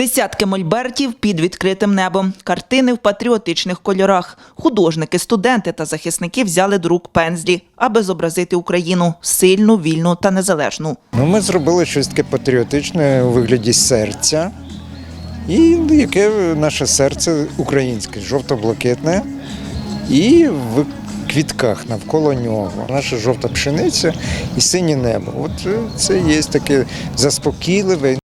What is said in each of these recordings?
Десятки мольбертів під відкритим небом, картини в патріотичних кольорах. Художники, студенти та захисники взяли до рук пензлі, аби зобразити Україну сильну, вільну та незалежну. Ну, ми зробили щось таке патріотичне у вигляді серця. І яке наше серце українське, жовто-блакитне, і в квітках навколо нього. Наша жовта пшениця і синє небо. От е, це є таке заспокійливе,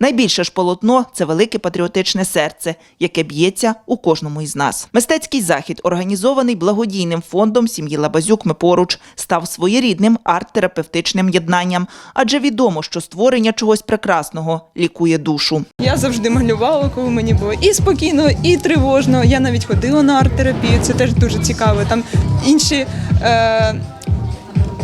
Найбільше ж полотно це велике патріотичне серце, яке б'ється у кожному із нас. Мистецький захід, організований благодійним фондом сім'ї Лабазюк Ми поруч, став своєрідним арт-терапевтичним єднанням, адже відомо, що створення чогось прекрасного лікує душу. Я завжди малювала, коли мені було і спокійно, і тривожно. Я навіть ходила на арт-терапію, це теж дуже цікаво. Там інші. Е-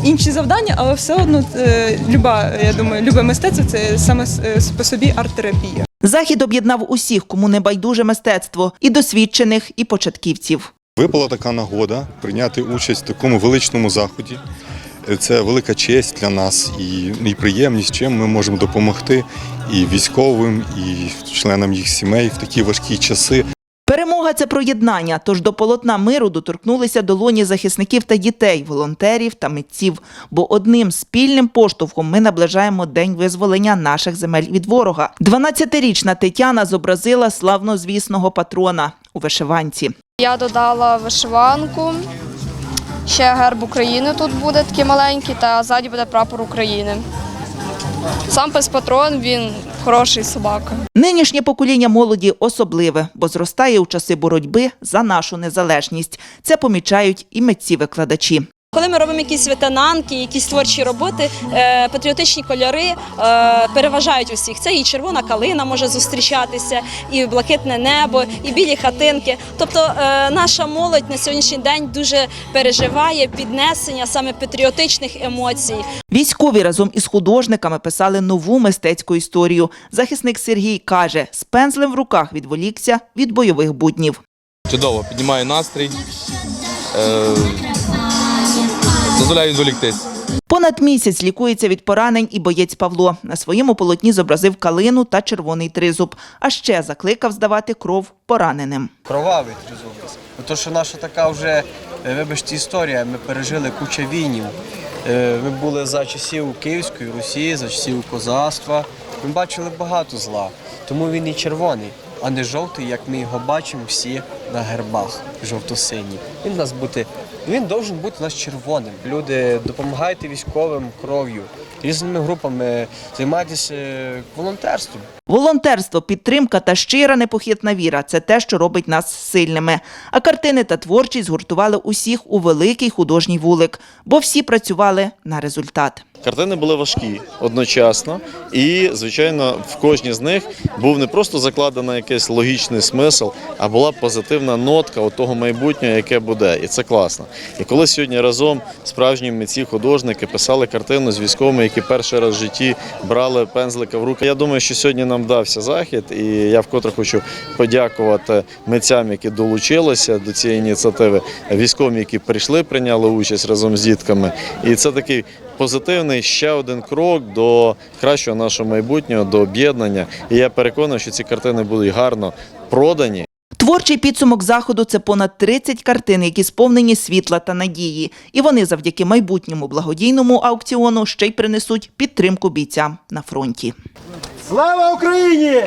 Інші завдання, але все одно е, люба, я думаю, любе мистецтво це саме е, по собі арт-терапія. Захід об'єднав усіх, кому не байдуже мистецтво, і досвідчених, і початківців. Випала така нагода прийняти участь в такому величному заході. Це велика честь для нас і, і приємність, чим ми можемо допомогти і військовим, і членам їх сімей в такі важкі часи. Це про єднання. Тож до полотна миру доторкнулися долоні захисників та дітей, волонтерів та митців. Бо одним спільним поштовхом ми наближаємо день визволення наших земель від ворога. 12-річна Тетяна зобразила славнозвісного патрона у вишиванці. Я додала вишиванку. Ще герб України тут буде такий маленький, та ззаді буде прапор України. Сам пес патрон, він хороший собака. Нинішнє покоління молоді особливе, бо зростає у часи боротьби за нашу незалежність. Це помічають і митці-викладачі. Коли ми робимо якісь ветенанки, якісь творчі роботи, е, патріотичні кольори е, переважають усіх. Це і червона калина може зустрічатися, і блакитне небо, і білі хатинки. Тобто е, наша молодь на сьогоднішній день дуже переживає піднесення саме патріотичних емоцій. Військові разом із художниками писали нову мистецьку історію. Захисник Сергій каже, з пензлем в руках відволікся від бойових буднів. Чудово, піднімає настрій, е, дозволяє відволіктись. Понад місяць лікується від поранень і боєць Павло. На своєму полотні зобразив калину та червоний тризуб, а ще закликав здавати кров пораненим. кровавий тризубець. Бо То, що наша така вже, е, вибачте, історія, ми пережили куча війнів. Е, Ми були за часів Київської Русі, за часів козацтва. Ми бачили багато зла. Тому він і червоний, а не жовтий, як ми його бачимо всі на гербах жовто-синій. Він у нас бути, він должен бути у нас червоним. Люди, допомагайте військовим кров'ю, різними групами, займайтеся волонтерством. Волонтерство, підтримка та щира непохитна віра це те, що робить нас сильними. А картини та творчість згуртували усіх у великий художній вулик, бо всі працювали на результат. Картини були важкі одночасно, і, звичайно, в кожній з них був не просто закладений якийсь логічний смисл, а була позитивна нотка от того майбутнього, яке буде. І це класно. І коли сьогодні разом справжні митці, художники писали картину з військовими, які перший раз в житті брали пензлика в руки. Я думаю, що сьогодні нам вдався захід, і я вкотре хочу подякувати митцям, які долучилися до цієї ініціативи, військовим, які прийшли, прийняли участь разом з дітками. І це такий позитивний ще один крок до кращого нашого майбутнього, до об'єднання. І я переконаний, що ці картини будуть гарно продані. Творчий підсумок заходу це понад 30 картин, які сповнені світла та надії. І вони завдяки майбутньому благодійному аукціону ще й принесуть підтримку бійцям на фронті. Слава Україні!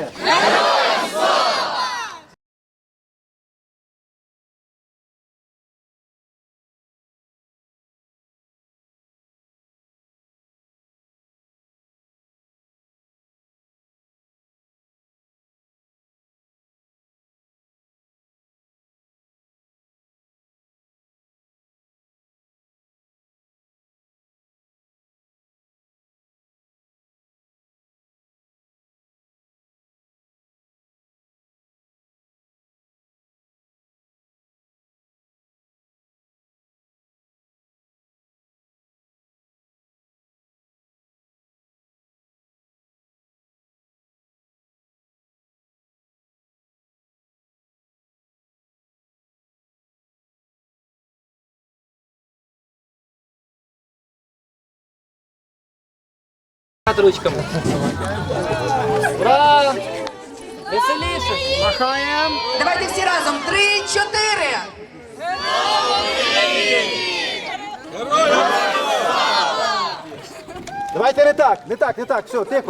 ручками. Ура! Веселіше! Махаем. Давайте все разом. Три, четыре. Давайте не так, не так, не так, все, тихо.